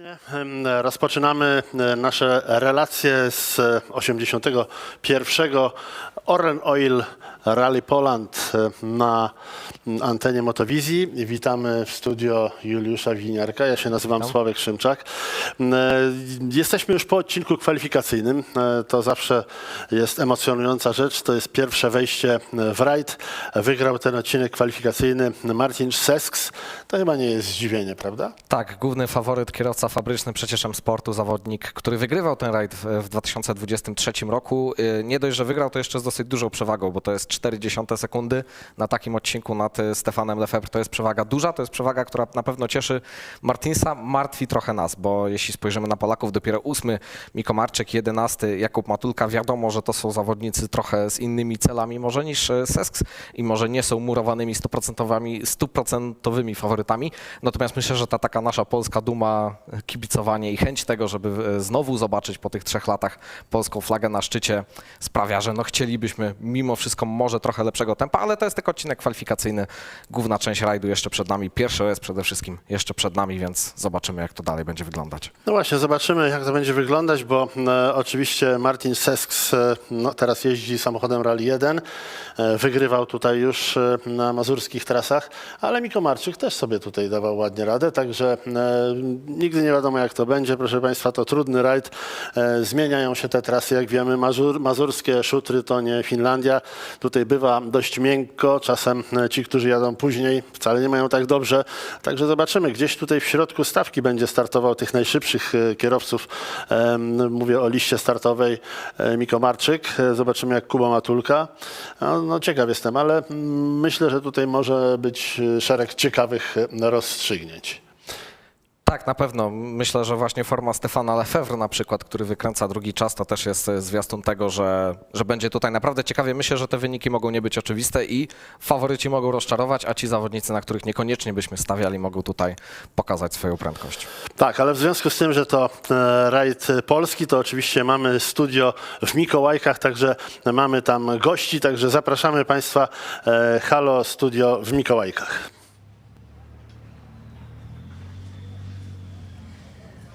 serdecznie. Rozpoczynamy e, nasze relacje z e, 81. Orlen Oil Rally Poland e, na antenie Motowizji. Witamy w studio Juliusza Winiarka. Ja się nazywam Sławek Szymczak. E, Jesteśmy już po odcinku kwalifikacyjnym. To zawsze jest emocjonująca rzecz. To jest pierwsze wejście w rajd. Wygrał ten odcinek kwalifikacyjny Marcin Sesks. To chyba nie jest zdziwienie, prawda? Tak, główny faworyt, kierowca fabryczny przecież sportu, zawodnik, który wygrywał ten rajd w, w 2023 roku. Y, Nie dość, że wygrał, to jeszcze z dosyć dużą przewagą, bo to jest 40 sekundy na takim odcinku nad y, Stefanem Lefebvre. To jest przewaga duża, to jest przewaga, która na pewno cieszy Martinsa, martwi trochę nas, bo jeśli spojrzymy na Polaków, dopiero ósmy Miko Marczyk, 11 Jakub Matulka, wiadomo, że to są zawodnicy trochę z innymi celami może niż y, Sesks i może nie są murowanymi stuprocentowymi, stuprocentowymi faworytami. Natomiast myślę, że ta taka nasza polska duma, kibicowanie i chęć tego, żeby e, znowu zobaczyć po tych trzech latach polską flagę na szczycie sprawia, że no chcielibyśmy mimo wszystko może trochę lepszego tempa, ale to jest tylko odcinek kwalifikacyjny. Główna część rajdu jeszcze przed nami. Pierwszy jest przede wszystkim jeszcze przed nami, więc zobaczymy jak to dalej będzie wyglądać. No właśnie, zobaczymy jak to będzie wyglądać, bo e, oczywiście Martin Sesks e, no, teraz jeździ samochodem Rally 1, e, wygrywał tutaj już e, na mazurskich trasach, ale Miko Marczyk też sobie tutaj dawał ładnie radę, także e, nigdy nie wiadomo jak to będzie, proszę Państwa, to trudny rajd, e, zmieniają się te trasy, jak wiemy, Mazur, mazurskie szutry to nie Finlandia, tutaj bywa dość miękko, czasem e, ci, którzy jadą później wcale nie mają tak dobrze, także zobaczymy, gdzieś tutaj w środku stawki będzie startował tych najszybszych e, kierowców, mówię o liście startowej Miko Marczyk, zobaczymy jak Kuba Matulka, no, no ciekaw jestem, ale mm, myślę, że tutaj może być szereg ciekawych rozstrzygnięć. Tak, na pewno. Myślę, że właśnie forma Stefana Lefebvre na przykład, który wykręca drugi czas, to też jest e, zwiastun tego, że, że będzie tutaj naprawdę ciekawie. Myślę, że te wyniki mogą nie być oczywiste i faworyci mogą rozczarować, a ci zawodnicy, na których niekoniecznie byśmy stawiali, mogą tutaj pokazać swoją prędkość. Tak, ale w związku z tym, że to e, rajd polski, to oczywiście mamy studio w Mikołajkach, także mamy tam gości, także zapraszamy Państwa. e, Halo Studio w Mikołajkach.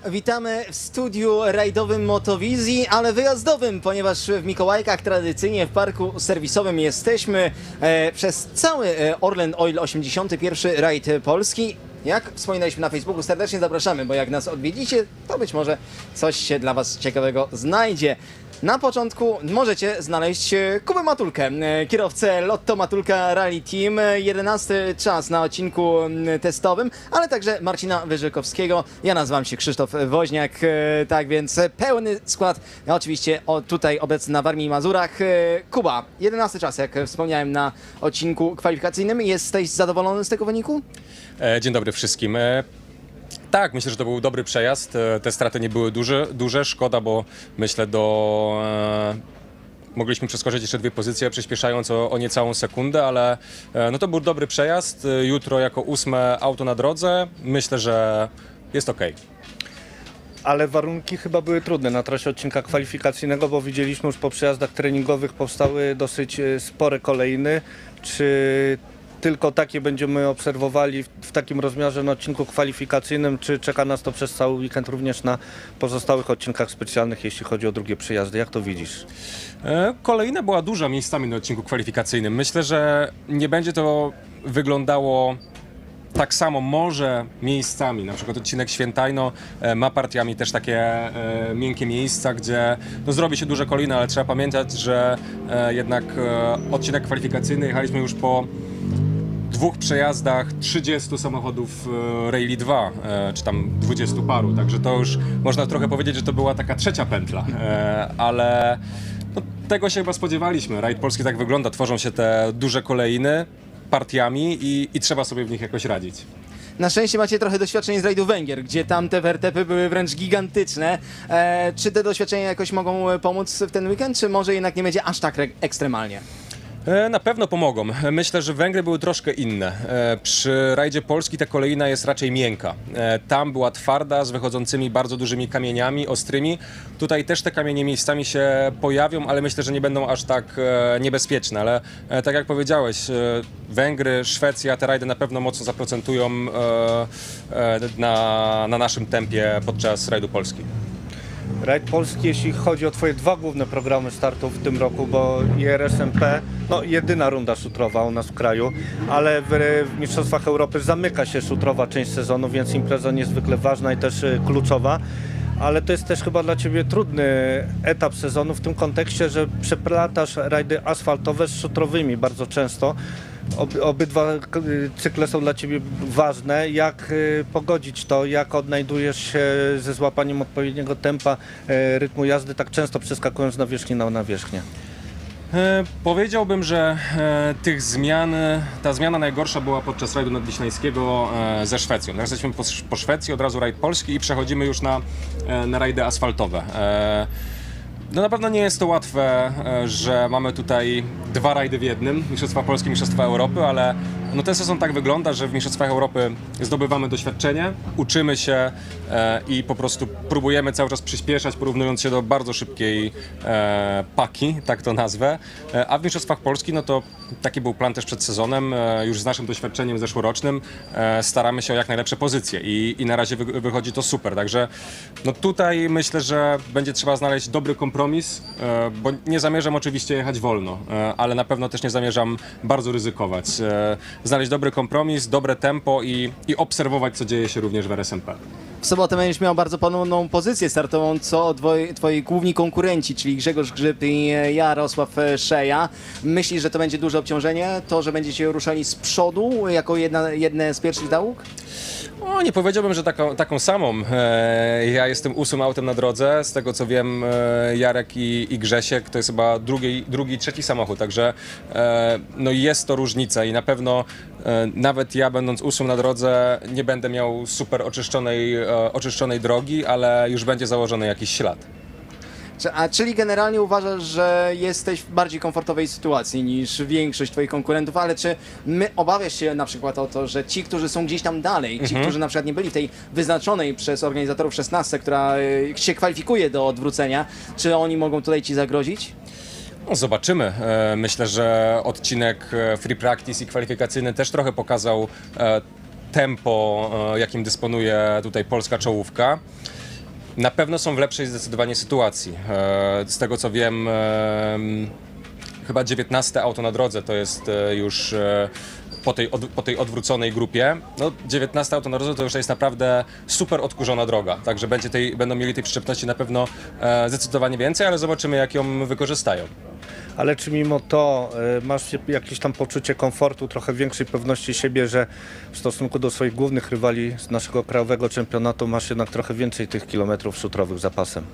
Witamy w studiu rajdowym Motowizji, ale wyjazdowym, ponieważ w Mikołajkach tradycyjnie w parku serwisowym jesteśmy e, przez cały e, Orlen Oil 81 rajd polski. Jak wspominaliśmy na Facebooku, serdecznie zapraszamy, bo jak nas odwiedzicie, to być może coś się dla Was ciekawego znajdzie. Na początku możecie znaleźć e, Kubę Matulkę, e, kierowcę Lotto Matulka Rally Team, e, 11 czas na odcinku mm, testowym, ale także Marcina Wyżykowskiego. Ja nazywam się Krzysztof Woźniak, e, tak więc e, pełny skład, oczywiście tutaj obecny na Warmii i Mazurach. E, Kuba, 11 czas, jak wspomniałem na odcinku kwalifikacyjnym. Jesteś zadowolony z tego wyniku? E, Dzień dobry wszystkim. Tak, myślę, że to był dobry przejazd. E, Te straty nie były duże, duże. szkoda, bo myślę do... e, Mogliśmy przeskoczyć jeszcze dwie pozycje, przyspieszając o, o niecałą sekundę, ale e, no to był dobry przejazd. Jutro jako ósme auto na drodze. Myślę, że jest ok. ale warunki chyba były trudne na trasie odcinka kwalifikacyjnego, bo widzieliśmy już po przejazdach treningowych powstały dosyć spore kolejny. Czy tylko takie będziemy obserwowali w, takim rozmiarze na odcinku kwalifikacyjnym, czy czeka nas to przez cały weekend również na pozostałych odcinkach specjalnych, jeśli chodzi o drugie przejazdy? Jak to widzisz? E, Kolejna była duża miejscami na odcinku kwalifikacyjnym. Myślę, że nie będzie to wyglądało tak samo, może miejscami. Na przykład odcinek Świętajno e, ma partiami też takie e, miękkie miejsca, gdzie no, zrobi się duże kolejne, ale trzeba pamiętać, że e, jednak e, odcinek kwalifikacyjny jechaliśmy już po dwóch przejazdach 30 samochodów e, Rally 2, e, czy tam 20 paru, także to już można trochę powiedzieć, że to była taka trzecia pętla, e, ale no, tego się chyba spodziewaliśmy. Rajd Polski tak wygląda, tworzą się te duże kolejny partiami i, i trzeba sobie w nich jakoś radzić. Na szczęście macie trochę doświadczeń z rajdu Węgier, gdzie tam te wertepy były wręcz gigantyczne. E, czy te doświadczenia jakoś mogą pomóc w ten weekend, czy może jednak nie będzie aż tak re- ekstremalnie? E, Na pewno pomogą. Myślę, że Węgry były troszkę inne. E, Przy rajdzie Polski ta kolejna jest raczej miękka. E, Tam była twarda, z wychodzącymi bardzo dużymi kamieniami, ostrymi. Tutaj też te kamienie miejscami się pojawią, ale myślę, że nie będą aż tak niebezpieczne. Ale tak jak powiedziałeś, Węgry, Szwecja, te rajdy na pewno mocno zaprocentują na, na naszym tempie podczas rajdu Polski. Rajd Polski, jeśli chodzi o Twoje dwa główne programy startów w tym roku, bo IRSMP, no jedyna runda szutrowa u nas w kraju, ale w, w Mistrzostwach Europy zamyka się szutrowa część sezonu, więc impreza niezwykle ważna i też y, kluczowa. Ale to jest też chyba dla Ciebie trudny etap sezonu w tym kontekście, że przeplatasz rajdy asfaltowe z szutrowymi bardzo często. Ob, obydwa y, cykle są dla Ciebie ważne. Jak y, pogodzić to? Jak odnajdujesz się ze złapaniem odpowiedniego tempa, y, rytmu jazdy, tak często przeskakując z nawierzchni na nawierzchnię? E, Powiedziałbym, że e, tych zmian, e, ta zmiana najgorsza była podczas rajdu nadwiślańskiego e, ze Szwecją. Teraz jesteśmy po, Szwecji, od razu rajd polski i przechodzimy już na, e, na rajdy asfaltowe. E, No na pewno nie jest to łatwe, e, że mamy tutaj dwa rajdy w jednym, Mistrzostwa Polskie, Mistrzostwa Europy, ale no ten sezon tak wygląda, że w Mistrzostwach Europy zdobywamy doświadczenie, uczymy się e, i po prostu próbujemy cały czas przyspieszać, porównując się do bardzo szybkiej e, paki, tak to nazwę, a w Mistrzostwach Polski, no to taki był plan też przed sezonem, już z naszym doświadczeniem zeszłorocznym staramy się o jak najlepsze pozycje i, i na razie wy, wychodzi to super, także no tutaj myślę, że będzie trzeba znaleźć dobry kompromis, e, bo nie zamierzam oczywiście jechać wolno, e, ale na pewno też nie zamierzam bardzo ryzykować. E, Znaleźć dobry kompromis, dobre tempo i, i obserwować, co dzieje się również w RSMP. W sobotę będziesz miał bardzo podobną pozycję startową, co twoi, twoi główni konkurenci, czyli Grzegorz Grzyb i Jarosław Szeja. Myślisz, że to będzie duże obciążenie? To, że będziecie ruszali z przodu jako jedna, jedne z pierwszych załóg? O, nie powiedziałbym, że taką, taką samą. Ja jestem ósmym autem na drodze. Z tego co wiem, Jarek i, i Grzesiek to jest chyba drugi, drugi trzeci samochód, także e, no jest to różnica i na pewno e, nawet ja będąc ósmym na drodze nie będę miał super oczyszczonej, e, oczyszczonej drogi, ale już będzie założony jakiś ślad. A czyli generalnie uważasz, że jesteś w bardziej komfortowej sytuacji niż większość twoich konkurentów, ale czy my obawiasz się na przykład o to, że ci, którzy są gdzieś tam dalej, ci, którzy na przykład nie byli w tej wyznaczonej przez organizatorów 16, która y, się kwalifikuje do odwrócenia, czy oni mogą tutaj ci zagrozić? No, zobaczymy. E, Myślę, że odcinek e, free practice i kwalifikacyjny też trochę pokazał e, tempo, e, jakim dysponuje tutaj polska czołówka. Na pewno są w lepszej zdecydowanie sytuacji. E, Z tego co wiem, e, chyba 19 auto na drodze to jest e, już po tej, od, po tej odwróconej grupie. No, 19 auto na drodze to już jest naprawdę super odkurzona droga, także będzie tej, będą mieli tej przyczepności na pewno e, zdecydowanie więcej, ale zobaczymy jak ją wykorzystają. Ale czy mimo to y, masz jakieś tam poczucie komfortu, trochę większej pewności siebie, że w stosunku do swoich głównych rywali z naszego krajowego czempionatu masz jednak trochę więcej tych kilometrów szutrowych zapasem?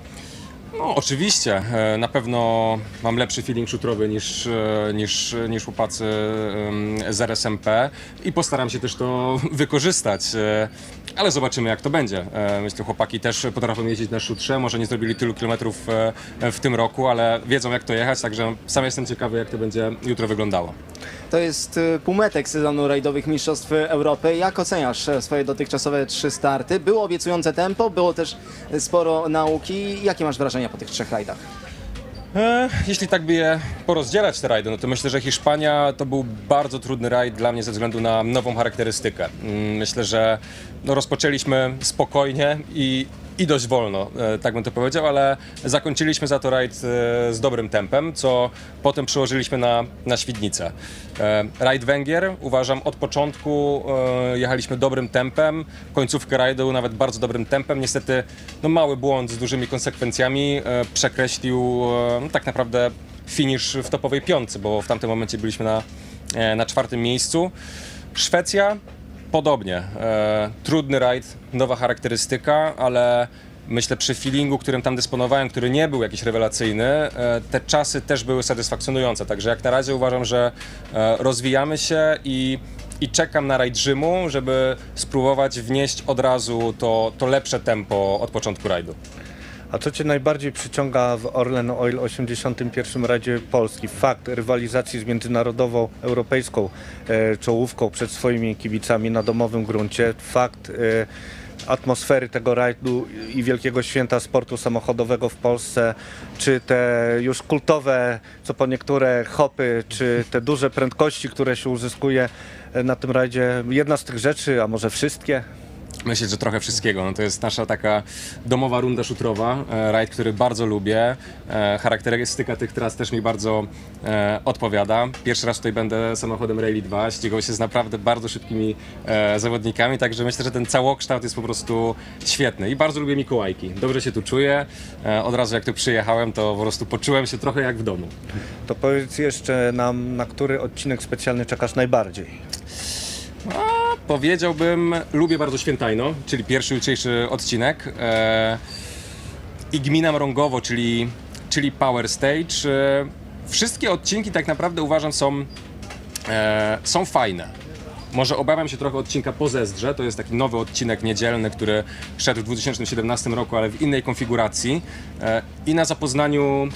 No, oczywiście. E, Na pewno mam lepszy feeling szutrowy niż, e, niż, niż chłopacy z RSMP i postaram się też to wykorzystać. E, Ale zobaczymy, jak to będzie. Myślę, chłopaki też potrafią jeździć na szutrze. Może nie zrobili tylu kilometrów w tym roku, ale wiedzą, jak to jechać, także sam jestem ciekawy, jak to będzie jutro wyglądało. To jest y, półmetek sezonu rajdowych Mistrzostw Europy. Jak oceniasz e, swoje dotychczasowe trzy starty? Było obiecujące tempo, było też sporo nauki. Jakie masz wrażenia po tych trzech rajdach? E, Jeśli tak by je porozdzielać te rajdy, no to myślę, że Hiszpania to był bardzo trudny rajd dla mnie ze względu na nową charakterystykę. Mm, Myślę, że no rozpoczęliśmy spokojnie i, i dość wolno, e, tak bym to powiedział, ale zakończyliśmy za to rajd e, z dobrym tempem, co potem przełożyliśmy na, na Świdnicę. E, Rajd Węgier uważam od początku jechaliśmy dobrym tempem, końcówkę rajdu nawet bardzo dobrym tempem. Niestety no mały błąd z dużymi konsekwencjami przekreślił no, tak naprawdę finisz w topowej piątce, bo w tamtym momencie byliśmy na, na czwartym miejscu. Szwecja podobnie. E, trudny rajd, nowa charakterystyka, ale myślę przy feelingu, którym tam dysponowałem, który nie był jakiś rewelacyjny, e, te czasy też były satysfakcjonujące. Także jak na razie uważam, że e, rozwijamy się i, i czekam na rajd Rzymu, żeby spróbować wnieść od razu to, to lepsze tempo od początku rajdu. A co Cię najbardziej przyciąga w Orlen Oil 81 Radzie Polski? Fakt rywalizacji z międzynarodową, europejską e, czołówką przed swoimi kibicami na domowym gruncie. Fakt e, atmosfery tego rajdu i wielkiego święta sportu samochodowego w Polsce, czy te już kultowe, co po niektóre hopy, czy te duże prędkości, które się uzyskuje e, na tym rajdzie. Jedna z tych rzeczy, a może wszystkie? Myślę, że trochę wszystkiego. No to jest nasza taka domowa runda szutrowa, e, rajd, który bardzo lubię. E, charakterystyka tych tras też mi bardzo e, odpowiada. Pierwszy raz tutaj będę samochodem Rally 2, ścigał się z naprawdę bardzo szybkimi e, zawodnikami, także myślę, że ten całokształt jest po prostu świetny i bardzo lubię Mikołajki. Dobrze się tu czuję. E, od razu jak tu przyjechałem, to po prostu poczułem się trochę jak w domu. To powiedz jeszcze nam, na który odcinek specjalny czekasz najbardziej? Powiedziałbym, lubię bardzo Świętajno, czyli pierwszy jutrzejszy odcinek. E, I Gmina Mrągowo, czyli, czyli Power Stage. E, wszystkie odcinki tak naprawdę uważam są, e, są fajne. Może obawiam się trochę odcinka po Zezdrze, to jest taki nowy odcinek niedzielny, który szedł w 2017 roku, ale w innej konfiguracji. E, I na zapoznaniu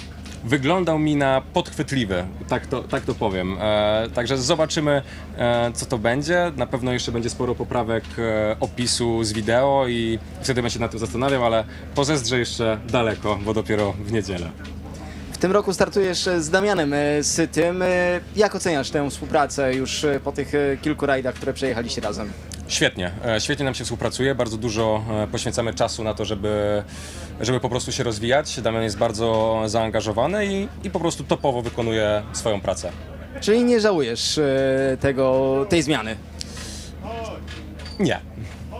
wyglądał mi na podchwytliwy, tak to, tak to powiem. E, także zobaczymy, e, co to będzie. Na pewno jeszcze będzie sporo poprawek e, opisu z wideo i wtedy będę się nad tym zastanawiał, ale po Zezdrze jeszcze daleko, bo dopiero w niedzielę. W tym roku startujesz z Damianem e, Sytym. E, Jak oceniasz tę współpracę już e, po tych e, kilku rajdach, które przejechaliście razem? Świetnie, e, świetnie nam się współpracuje, bardzo dużo e, poświęcamy czasu na to, żeby, żeby po prostu się rozwijać. Damian jest bardzo zaangażowany i, i po prostu topowo wykonuje swoją pracę. Czyli nie żałujesz e, tego, tej zmiany? Nie,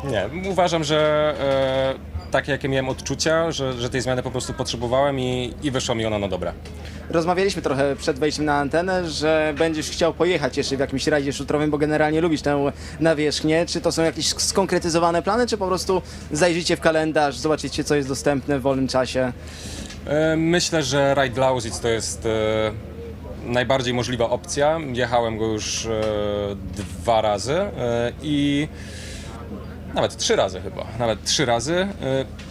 nie. Uważam, że takie jakie miałem odczucia, że, że tej zmiany po prostu potrzebowałem i, i wyszła mi ona na dobre. Rozmawialiśmy trochę przed wejściem na antenę, że będziesz chciał pojechać jeszcze w jakimś rajdzie szutrowym, bo generalnie lubisz tę nawierzchnię. Czy to są jakieś skonkretyzowane plany, czy po prostu zajrzycie w kalendarz, zobaczycie co jest dostępne w wolnym czasie? E, Myślę, że Ride Lausitz to jest e, najbardziej możliwa opcja. Jechałem go już e, dwa razy i nawet trzy razy chyba, nawet trzy razy e,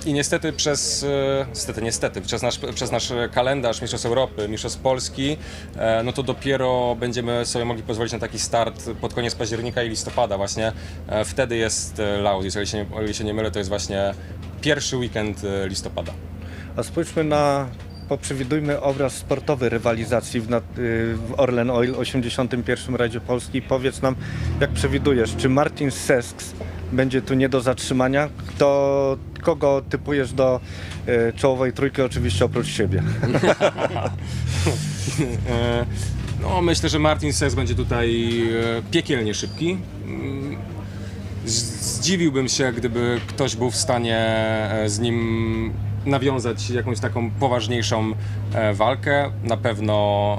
i niestety przez, e, niestety, niestety, przez nasz, przez nasz kalendarz Mistrzostw Europy, Mistrzostw Polski, e, no to dopiero będziemy sobie mogli pozwolić na taki start pod koniec października i listopada właśnie. E, Wtedy jest e, o ile się ile się nie mylę, to jest właśnie pierwszy weekend listopada. A spójrzmy na, poprzewidujmy obraz sportowy rywalizacji w, nad, y, w Orlen Oil 81 Radzie Polski. Powiedz nam, jak przewidujesz, czy Martin Sesks będzie tu nie do zatrzymania? Kto, kogo typujesz do y, czołowej trójki, oczywiście oprócz siebie? No, myślę, że Martin Sess będzie tutaj e, piekielnie szybki. Mm, Zdziwiłbym się, gdyby ktoś był w stanie e, z nim nawiązać jakąś taką poważniejszą walkę. Na pewno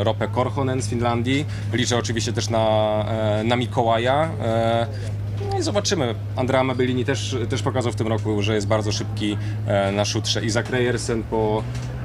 Rope Korhonen z Finlandii. Liczę oczywiście też na, na Mikołaja. I zobaczymy. Andrea Mabellini też, też pokazał w tym roku, że jest bardzo szybki e, na szutrze. Izak Rejersen po,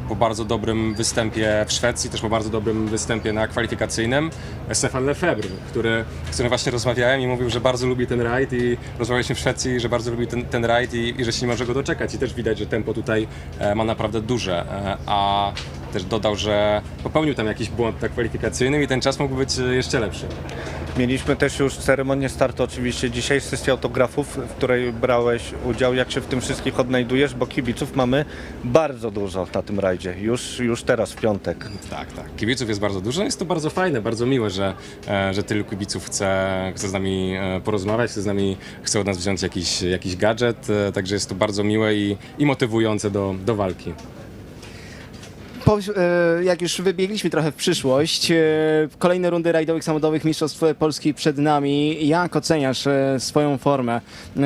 po bardzo dobrym występie w Szwecji, też po bardzo dobrym występie na kwalifikacyjnym. Stefan Lefebvre, który, z którym właśnie rozmawiałem i mówił, że bardzo lubi ten rajd i rozmawialiśmy w Szwecji, że bardzo lubi ten, ten rajd i, i że się nie może go doczekać. I też widać, że tempo tutaj e, ma naprawdę duże. E, a też dodał, że popełnił tam jakiś błąd na kwalifikacyjnym i ten czas mógł być e, jeszcze lepszy. Mieliśmy też już ceremonię startu oczywiście dzisiaj, sesję autografów, w której brałeś udział. Jak się w tym wszystkich odnajdujesz? Bo kibiców mamy bardzo dużo na tym rajdzie, już, już teraz w piątek. Tak, tak. Kibiców jest bardzo dużo. Jest to bardzo fajne, bardzo miłe, że, e, że tylu kibiców chce, chce z nami e, porozmawiać, chce z nami, chce od nas wziąć jakiś, jakiś gadżet. Także jest to bardzo miłe i, i motywujące do, do walki. Po, e, jak już wybiegliśmy trochę w przyszłość, e, kolejne rundy rajdowych samochodowych Mistrzostw Polski przed nami. Jak oceniasz e, swoją formę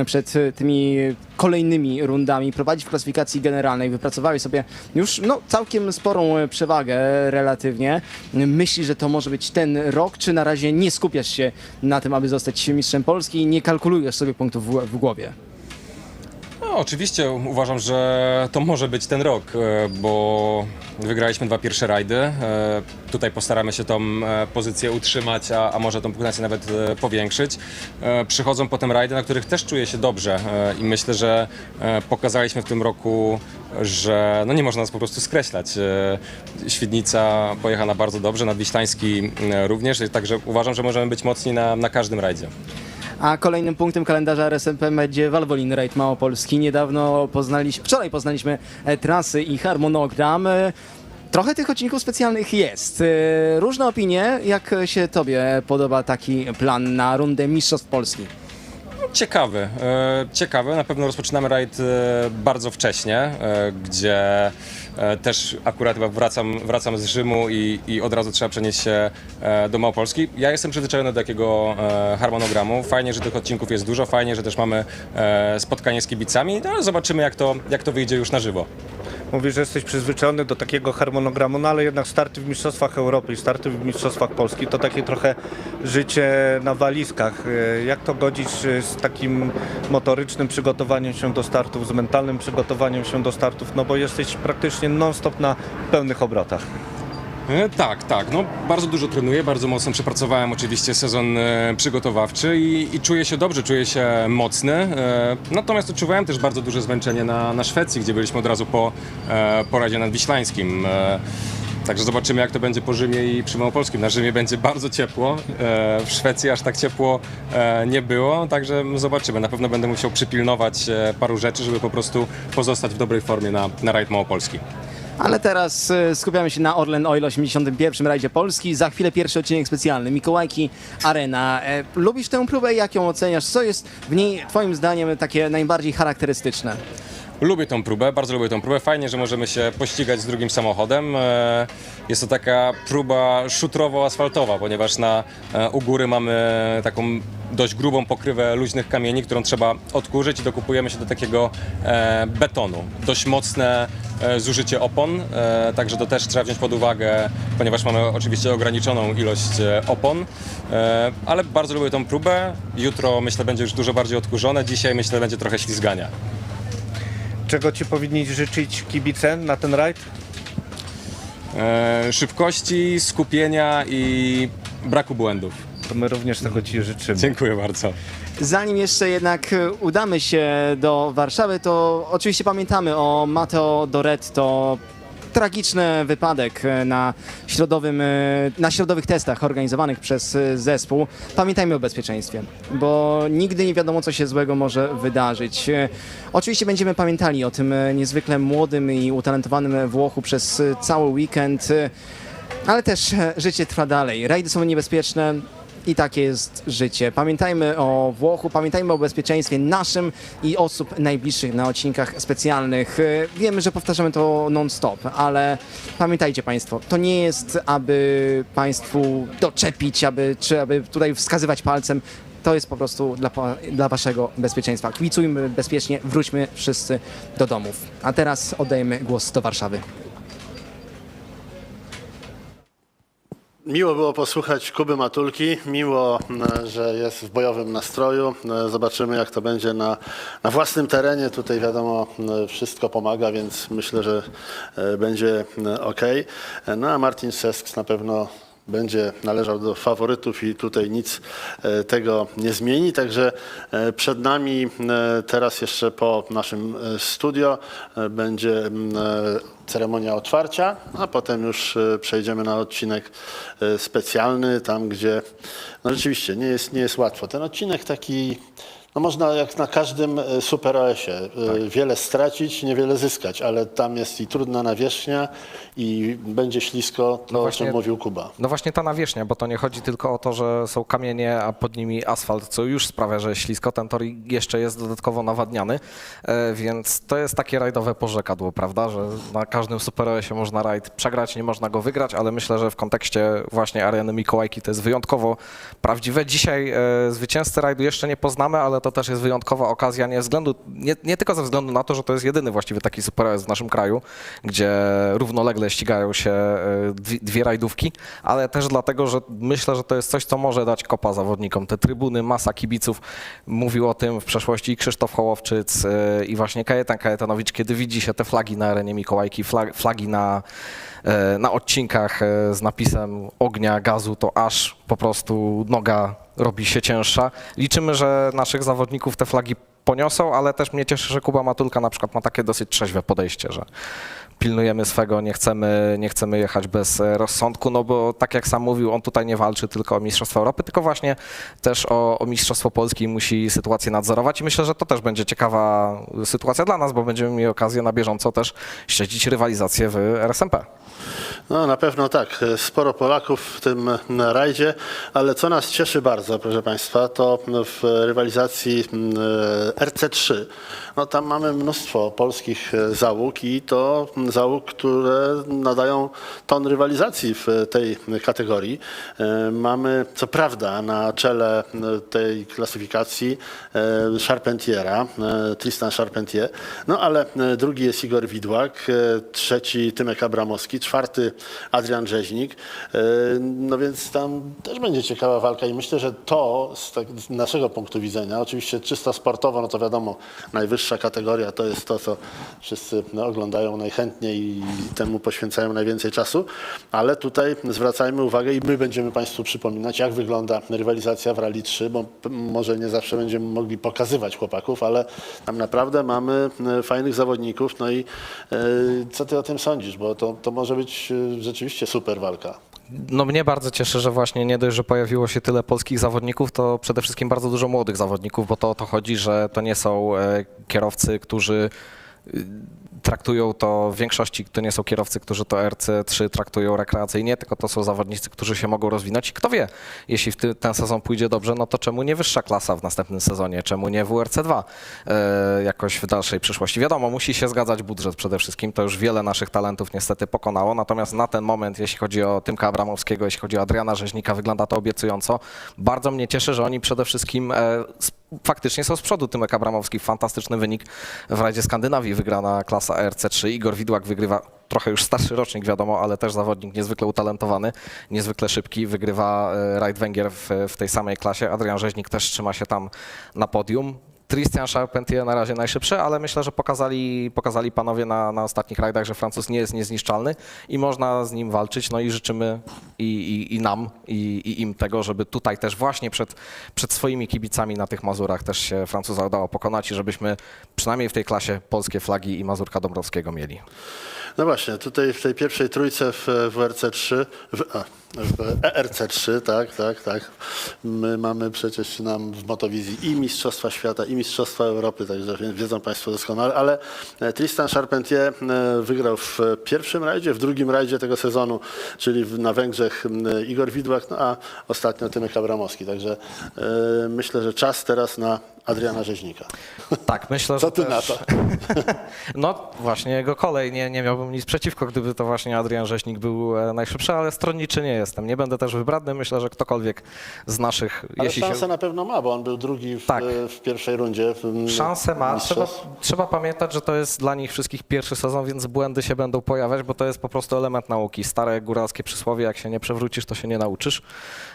przed tymi kolejnymi rundami? Prowadzić w klasyfikacji generalnej, wypracowałeś sobie już no, całkiem sporą przewagę relatywnie. Myślisz, że to może być ten rok, czy na razie nie skupiasz się na tym, aby zostać mistrzem Polski i nie kalkulujesz sobie punktów w, w głowie? No, oczywiście uważam, że to może być ten rok, e, bo wygraliśmy dwa pierwsze rajdy. E, Tutaj postaramy się tą e, pozycję utrzymać, a, a może tą punktację nawet powiększyć. Przychodzą potem rajdy, na których też czuję się dobrze i myślę, że pokazaliśmy w tym roku, że no nie można nas po prostu skreślać. Świdnica pojechała bardzo dobrze, Nadwiślański również, także uważam, że możemy być mocni na, na każdym rajdzie. A kolejnym punktem kalendarza RSMP będzie Valvoline Raid Małopolski. Niedawno poznaliśmy, wczoraj poznaliśmy e, trasy i harmonogram. E, Trochę tych odcinków specjalnych jest. E, Różne opinie. Jak się Tobie podoba taki plan na rundę Mistrzostw Polski? Ciekawy, ciekawy. Na pewno rozpoczynamy rajd bardzo wcześnie, gdzie też akurat wracam, wracam z Rzymu i, i od razu trzeba przenieść się e, do Małopolski. Ja jestem przyzwyczajony do takiego e, harmonogramu. Fajnie, że tych odcinków jest dużo, fajnie, że też mamy e, spotkanie z kibicami. No, ale zobaczymy, jak to, jak to wyjdzie już na żywo. Mówisz, że jesteś przyzwyczajony do takiego harmonogramu, no ale jednak starty w Mistrzostwach Europy i starty w Mistrzostwach Polski to takie trochę życie na walizkach. E, Jak to godzisz e, z takim motorycznym przygotowaniem się do startów, z mentalnym przygotowaniem się do startów, no bo jesteś praktycznie non-stop na pełnych obrotach. E, Tak, tak. No, bardzo dużo trenuję, bardzo mocno przepracowałem oczywiście sezon e, przygotowawczy i, i czuję się dobrze, czuję się mocny. E, natomiast odczuwałem też bardzo duże zmęczenie na, na Szwecji, gdzie byliśmy od razu po, e, po Radzie Nadwiślańskim. Także zobaczymy, jak to będzie po Rzymie i przy Małopolskim. Na Rzymie będzie bardzo ciepło, w Szwecji aż tak ciepło nie było, także zobaczymy. Na pewno będę musiał przypilnować paru rzeczy, żeby po prostu pozostać w dobrej formie na, na rajd Małopolski. Ale teraz e, skupiamy się na Orlen Oil 81. rajdzie Polski. Za chwilę pierwszy odcinek specjalny. Mikołajki Arena. E, lubisz tę próbę? Jak ją oceniasz? Co jest w niej twoim zdaniem takie najbardziej charakterystyczne? Lubię tą próbę, bardzo lubię tą próbę. Fajnie, że możemy się pościgać z drugim samochodem. E, Jest to taka próba szutrowo-asfaltowa, ponieważ na, e, u góry mamy taką dość grubą pokrywę luźnych kamieni, którą trzeba odkurzyć i dokupujemy się do takiego e, betonu. Dość mocne zużycie opon, także to też trzeba wziąć pod uwagę, ponieważ mamy oczywiście ograniczoną ilość opon, ale bardzo lubię tą próbę. Jutro myślę będzie już dużo bardziej odkurzone, dzisiaj myślę będzie trochę ślizgania. Czego Ci powinni życzyć kibice na ten rajd? E, szybkości, skupienia i braku błędów. To my również tego Ci życzymy. Dziękuję bardzo. Zanim jeszcze jednak e, udamy się do Warszawy, to oczywiście pamiętamy o Matteo Doretto. Tragiczny wypadek e, na, środowym, e, na środowych testach organizowanych przez e, zespół. Pamiętajmy o bezpieczeństwie, bo nigdy nie wiadomo, co się złego może wydarzyć. Oczywiście będziemy pamiętali o tym niezwykle młodym i utalentowanym Włochu przez cały weekend, ale też życie trwa dalej. Rajdy są niebezpieczne, i takie jest życie. Pamiętajmy o Włochu, pamiętajmy o bezpieczeństwie naszym i osób najbliższych na odcinkach specjalnych. E, Wiemy, że powtarzamy to non-stop, ale pamiętajcie Państwo, to nie jest, aby Państwu doczepić, aby, czy aby tutaj wskazywać palcem. To jest po prostu dla, dla Waszego bezpieczeństwa. Kibicujmy bezpiecznie, wróćmy wszyscy do domów. A teraz oddajemy głos do Warszawy. Miło było posłuchać Kuby Matulki. Miło, m, że jest w bojowym nastroju. E, Zobaczymy, jak to będzie na, na własnym terenie. Tutaj wiadomo, m, wszystko pomaga, więc myślę, że e, będzie ok. No a Martin Sesks na pewno będzie należał do faworytów i tutaj nic e, tego nie zmieni. Także e, przed nami e, teraz jeszcze po naszym studio będzie ceremonia otwarcia, a potem już przejdziemy na odcinek specjalny, tam gdzie no rzeczywiście nie jest, nie jest łatwo. Ten odcinek taki, no można jak na każdym e, Super OS-ie e, wiele stracić, niewiele zyskać, ale tam jest i trudna nawierzchnia i będzie ślisko, to o właśnie- czym mówił Kuba. No właśnie ta nawierzchnia, bo to nie chodzi tylko o to, że są kamienie, a pod nimi asfalt, co już sprawia, że ślisko. Ten tor jeszcze jest dodatkowo nawadniany, e, więc to jest takie rajdowe porzekadło, prawda, że na każdym Super się można rajd przegrać, nie można go wygrać, ale myślę, że w kontekście właśnie areny Mikołajki to jest wyjątkowo prawdziwe. Dzisiaj zwycięzcy rajdu jeszcze nie poznamy, ale ale to też jest wyjątkowa okazja, nie, względu, nie, nie tylko ze względu na to, że to jest jedyny właściwie taki super OS w naszym kraju, gdzie równolegle ścigają się e, dwie, rajdówki, ale też dlatego, że myślę, że to jest coś, co może dać kopa zawodnikom. Te trybuny, masa kibiców, mówił o tym w przeszłości Krzysztof Hołowczyc e, i właśnie Kajetan Kajetanowicz, kiedy widzi się te flagi na arenie Mikołajki, flag, flagi na, na odcinkach e, z napisem ognia, gazu, to aż po prostu noga robi się cięższa. Liczymy, że naszych zawodników te flagi poniosą, ale też mnie cieszy, że Kuba Matulka na przykład ma takie dosyć trzeźwe podejście, że pilnujemy swego, nie chcemy, nie chcemy jechać bez e, rozsądku, no bo tak jak sam mówił, on tutaj nie walczy tylko o Mistrzostwo Europy, tylko właśnie też o, o Mistrzostwo Polski musi sytuację nadzorować. I myślę, że to też będzie ciekawa sytuacja dla nas, bo będziemy mieli okazję na bieżąco też śledzić rywalizację w RSMP. No na pewno tak, sporo Polaków w tym rajdzie, ale co nas cieszy bardzo, proszę Państwa, to w rywalizacji mm, RC3, no tam mamy mnóstwo polskich załóg i to załóg, które nadają ton rywalizacji w tej kategorii. E, Mamy co prawda na czele tej klasyfikacji e, Charpentiera, e, Tristan Charpentier, no ale drugi jest Igor Widłak, trzeci Tymek Abramowski, czwarty Adrian Rzeźnik. No więc tam też będzie ciekawa walka i myślę, że to z, tak, z naszego punktu widzenia, oczywiście czysto sportowo, no to wiadomo, najwyższa kategoria to jest to, co wszyscy no, oglądają najchętniej i temu poświęcają najwięcej czasu, ale tutaj zwracajmy uwagę i my będziemy Państwu przypominać, jak wygląda rywalizacja w Rally 3, bo może nie zawsze będziemy mogli pokazywać chłopaków, ale tam naprawdę mamy e, fajnych zawodników, no i e, co Ty o tym sądzisz, bo to, to może być e, rzeczywiście super walka. No mnie bardzo cieszy, że właśnie nie dość, że pojawiło się tyle polskich zawodników, to przede wszystkim bardzo dużo młodych zawodników, bo to o to chodzi, że to nie są kierowcy, którzy traktują to w większości, to nie są kierowcy, którzy to RC3 traktują rekreacyjnie, tylko to są zawodnicy, którzy się mogą rozwinąć i kto wie, jeśli ten sezon pójdzie dobrze, no to czemu nie wyższa klasa w następnym sezonie, czemu nie WRC2 e, jakoś w dalszej przyszłości. Wiadomo, musi się zgadzać budżet przede wszystkim, to już wiele naszych talentów niestety pokonało, natomiast na ten moment, jeśli chodzi o Tymka Abramowskiego, jeśli chodzi o Adriana Rzeźnika, wygląda to obiecująco. Bardzo mnie cieszy, że oni przede wszystkim e, faktycznie są z przodu. Tymek Abramowski, fantastyczny wynik w Rajdzie Skandynawii, wygrana klasa ERC3. Igor Widłak wygrywa trochę już starszy rocznik, wiadomo, ale też zawodnik niezwykle utalentowany, niezwykle szybki, wygrywa e, Rajd Węgier w, w tej samej klasie. Adrian Rzeźnik też trzyma się tam na podium. Tristan Charpentier na razie najszybszy, ale myślę, że pokazali, pokazali panowie na, na ostatnich rajdach, że Francuz nie jest niezniszczalny i można z nim walczyć. No i życzymy i, i, i nam, i, i im tego, żeby tutaj też właśnie przed, przed swoimi kibicami na tych Mazurach też się Francuza udało pokonać i żebyśmy przynajmniej w tej klasie polskie flagi i Mazurka Dąbrowskiego mieli. No właśnie, tutaj w tej pierwszej trójce w WRC3, w, a, w ERC3, tak, tak, tak, my mamy przecież nam w Motowizji i Mistrzostwa Świata, i Mistrzostwa Europy, także wie- wiedzą Państwo doskonale, ale e, Tristan Charpentier e, wygrał w pierwszym rajdzie, w drugim rajdzie tego sezonu, czyli na Węgrzech Igor Widłak, no a ostatnio Tymek Abramowski, także e, myślę, że czas teraz na Adriana Rzeźnika. Tak, myślę, Co ty na też... to? No właśnie jego kolej, nie, nie miałbym nic przeciwko, gdyby to właśnie Adrian Rzeźnik był e, najszybszy, ale stronniczy nie jestem. Nie będę też wybradny, myślę, że ktokolwiek z naszych, Ale jeśli szansę się... na pewno ma, bo on był drugi w, Tak. w pierwszej rundzie. W, Szansę ma. Trzeba, trzeba pamiętać, że to jest dla nich wszystkich pierwszy sezon, więc błędy się będą pojawiać, bo to jest po prostu element nauki. Stare góralskie przysłowie, jak się nie przewrócisz, to się nie nauczysz.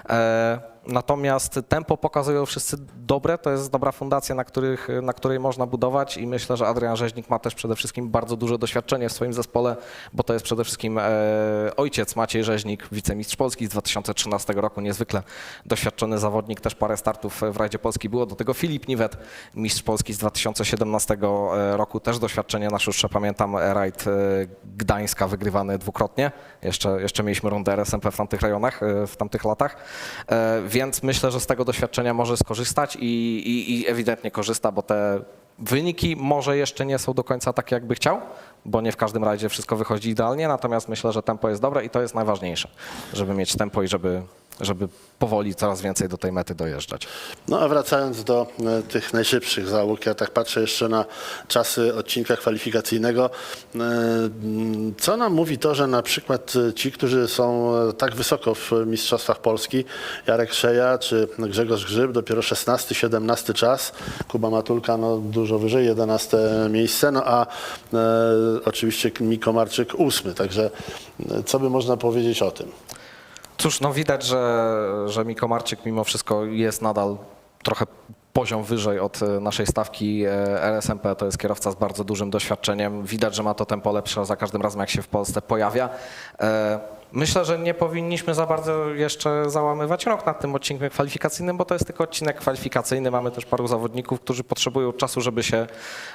E, natomiast tempo pokazują wszyscy dobre, to jest dobra fundacja, na, których, na której można budować i myślę, że Adrian Rzeźnik ma też przede wszystkim bardzo duże doświadczenie w swoim zespole, bo to jest przede wszystkim e, ojciec Maciej Rzeźnik, wicemistrz Polski z 2013 roku, niezwykle doświadczony zawodnik, też parę startów w Rajdzie Polski było, do tego Filip Niwet, mistrz Polski z 2017 roku, też doświadczenie na szóstsze, pamiętam rajd e, Gdańska wygrywany dwukrotnie, jeszcze, jeszcze mieliśmy rundę RSMP w tamtych rejonach, e, w tamtych latach, E, więc myślę, że z tego doświadczenia może skorzystać i, i, i ewidentnie korzysta, bo te wyniki może jeszcze nie są do końca takie, jakby chciał, bo nie w każdym razie wszystko wychodzi idealnie, natomiast myślę, że tempo jest dobre i to jest najważniejsze, żeby mieć tempo i żeby żeby powoli coraz więcej do tej mety dojeżdżać. No a wracając do e, tych najszybszych załóg, ja tak patrzę jeszcze na czasy odcinka kwalifikacyjnego. E, Co nam mówi to, że na przykład e, ci, którzy są tak wysoko w Mistrzostwach Polski, Jarek Szeja czy Grzegorz Grzyb, dopiero 16-17 czas, Kuba Matulka no, dużo wyżej, 11 miejsce, no a oczywiście Miko Marczyk 8, także co by można powiedzieć o tym? Cóż, no widać, że, że Miko Marczyk mimo wszystko jest nadal trochę poziom wyżej od e, naszej stawki e, RSMP. To jest kierowca z bardzo dużym doświadczeniem. Widać, że ma to tempo lepsze za każdym razem, jak się w Polsce pojawia. Myślę, że nie powinniśmy za bardzo jeszcze załamywać rok nad tym odcinkiem kwalifikacyjnym, bo to jest tylko odcinek kwalifikacyjny. Mamy też paru zawodników, którzy potrzebują czasu, żeby się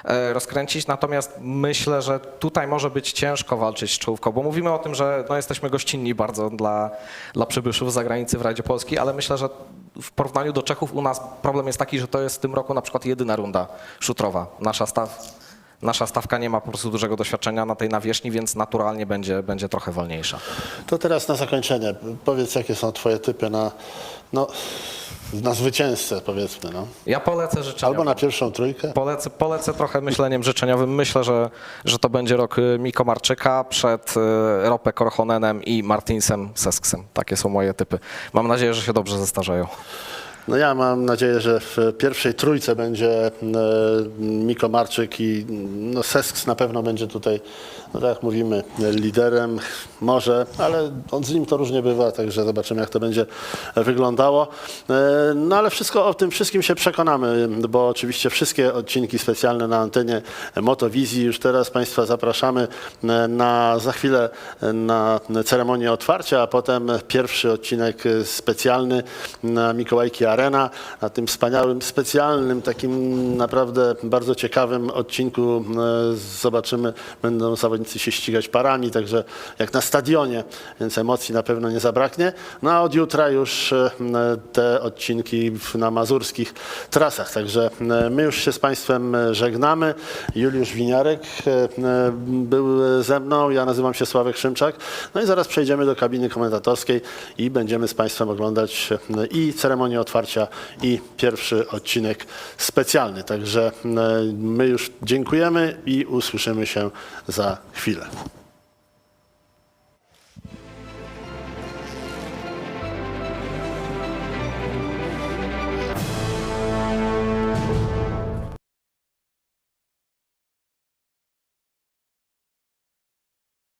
e, rozkręcić. Natomiast myślę, że tutaj może być ciężko walczyć z czołówką, bo mówimy o tym, że no, jesteśmy gościnni bardzo dla, dla przybyszów z zagranicy w Rajdzie Polski, ale myślę, że w porównaniu do Czechów u nas problem jest taki, że to jest w tym roku na przykład jedyna runda szutrowa. Nasza staw, nasza stawka nie ma po prostu dużego doświadczenia na tej nawierzchni, więc naturalnie będzie, będzie trochę wolniejsza. To teraz na zakończenie. Powiedz, jakie są twoje typy na, no, na zwycięzcę, powiedzmy. No. Ja polecę życzeniowo. Albo na pierwszą trójkę. Polecę, polecę trochę myśleniem życzeniowym. Myślę, że, że to będzie rok y, Miko Marczyka przed y, Ropę Korhonenem i Martinsem Sesksem. Takie są moje typy. Mam nadzieję, że się dobrze zestarzeją. No ja mam nadzieję, że w pierwszej trójce będzie e, Miko Marczyk i no, Sesks na pewno będzie tutaj, no tak jak mówimy, liderem. Może, ale on z nim to różnie bywa, także zobaczymy jak to będzie wyglądało. E, No ale wszystko o tym wszystkim się przekonamy, bo oczywiście wszystkie odcinki specjalne na antenie Motowizji już teraz Państwa zapraszamy e, na za chwilę na ceremonię otwarcia, a potem pierwszy odcinek specjalny na Mikołajki Arena, na tym wspaniałym, specjalnym, takim naprawdę bardzo ciekawym odcinku e, zobaczymy, będą zawodnicy się ścigać parami, także jak na stadionie, więc emocji na pewno nie zabraknie. No a od jutra już e, te odcinki na mazurskich trasach, także e, my już się z Państwem żegnamy. Juliusz Winiarek był ze mną, ja nazywam się Sławek Szymczak. No i zaraz przejdziemy do kabiny komentatorskiej i będziemy z Państwem oglądać i ceremonię otwarcia, i pierwszy odcinek specjalny. Także e, my już dziękujemy i usłyszymy się za chwilę.